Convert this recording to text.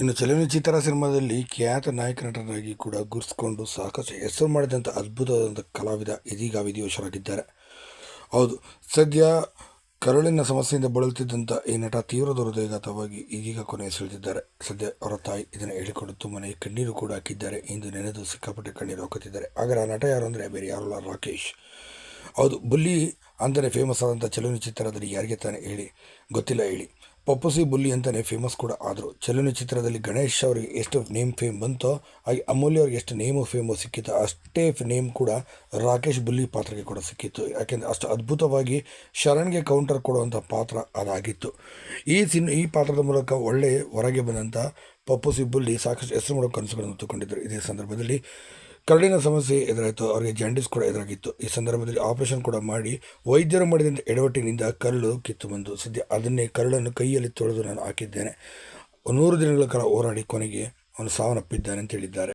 ಇನ್ನು ಚಲನಚಿತ್ರ ಸಿನಿಮಾದಲ್ಲಿ ಖ್ಯಾತ ನಾಯಕ ನಟನಾಗಿ ಕೂಡ ಗುರ್ಸ್ಕೊಂಡು ಸಾಕಷ್ಟು ಹೆಸರು ಮಾಡಿದಂಥ ಅದ್ಭುತವಾದಂಥ ಕಲಾವಿದ ಇದೀಗ ವಿಧಿವಶರಾಗಿದ್ದಾರೆ. ಹೌದು, ಸದ್ಯ ಕರುಳಿನ ಸಮಸ್ಯೆಯಿಂದ ಬಳಲುತ್ತಿದ್ದಂಥ ಈ ನಟ ತೀವ್ರ ದುರ್ದಯಘಾತವಾಗಿ ಇದೀಗ ಕೊನೆ ಸೆಳೆದಿದ್ದಾರೆ. ಸದ್ಯ ಅವರ ತಾಯಿ ಇದನ್ನು ಹೇಳಿಕೊಂಡು ತುಂಬನೇ ಕಣ್ಣೀರು ಕೂಡ ಹಾಕಿದ್ದಾರೆ. ಇಂದು ನೆನೆದು ಸಿಕ್ಕಾಪಟ್ಟೆ ಕಣ್ಣೀರು ಹಾಕುತ್ತಿದ್ದಾರೆ. ಆದರೆ ನಟ ಯಾರು ಅಂದರೆ ಬೇರೆ ಯಾರಲ್ಲ, ರಾಕೇಶ್. ಹೌದು, ಬುಲ್ಲಿ ಅಂದರೆ ಫೇಮಸ್ ಆದಂಥ ಚಲನಚಿತ್ರದಲ್ಲಿ ಯಾರಿಗೆ ತಾನೇ ಹೇಳಿ ಗೊತ್ತಿಲ್ಲ ಹೇಳಿ. ಪಪ್ಪುಸಿ ಬುಲ್ಲಿ ಅಂತಲೇ ಫೇಮಸ್ ಕೂಡ. ಆದರು ಚಲನಚಿತ್ರದಲ್ಲಿ ಗಣೇಶ್ ಅವರಿಗೆ ಎಷ್ಟು ನೇಮ್ ಫೇಮ್ ಬಂತೋ, ಹಾಗೆ ಅಮೂಲ್ಯ ಅವ್ರಿಗೆ ಎಷ್ಟು ನೇಮು ಫೇಮು ಸಿಕ್ಕಿತ್ತು, ಅಷ್ಟೇ ನೇಮ್ ಕೂಡ ರಾಕೇಶ್ ಬುಲ್ಲಿ ಪಾತ್ರಕ್ಕೆ ಕೂಡ ಸಿಕ್ಕಿತ್ತು. ಯಾಕೆಂದರೆ ಅಷ್ಟು ಅದ್ಭುತವಾಗಿ ಶರಣ್ಗೆ ಕೌಂಟರ್ ಕೊಡುವಂಥ ಪಾತ್ರ ಅದಾಗಿತ್ತು. ಈ ಸಿನ್, ಈ ಪಾತ್ರದ ಮೂಲಕ ಒಳ್ಳೆ ಹೊರಗೆ ಬಂದಂಥ ಪಪ್ಪುಸಿ ಬುಲ್ಲಿ ಸಾಕಷ್ಟು ಹೆಸರು ಮಾಡೋ ಕನಸುಗಳನ್ನು ತಗೊಂಡಿದ್ದರು ಇದೇ ಸಂದರ್ಭದಲ್ಲಿ ಕರಳಿನ ಸಮಸ್ಯೆ ಎದುರಾಯಿತು, ಅವರಿಗೆ ಜಾಂಡಿಸ್ ಕೂಡ ಎದುರಾಗಿತ್ತು. ಈ ಸಂದರ್ಭದಲ್ಲಿ ಆಪರೇಷನ್ ಕೂಡ ಮಾಡಿ ವೈದ್ಯರು ಮಾಡಿದಂಥ ಎಡವಟ್ಟಿನಿಂದ ಕರಳು ಕಿತ್ತು ಬಂದು ಸದ್ಯ ಅದನ್ನೇ ಕರಳನ್ನು ಕೈಯಲ್ಲಿ ತೊಳೆದು ನಾನು ಹಾಕಿದ್ದೇನೆ. ನೂರು ದಿನಗಳ ಕಾಲ ಹೋರಾಡಿ ಕೊನೆಗೆ ಅವನು ಸಾವನ್ನಪ್ಪಿದ್ದಾನೆ ಅಂತ ಹೇಳಿದ್ದಾರೆ.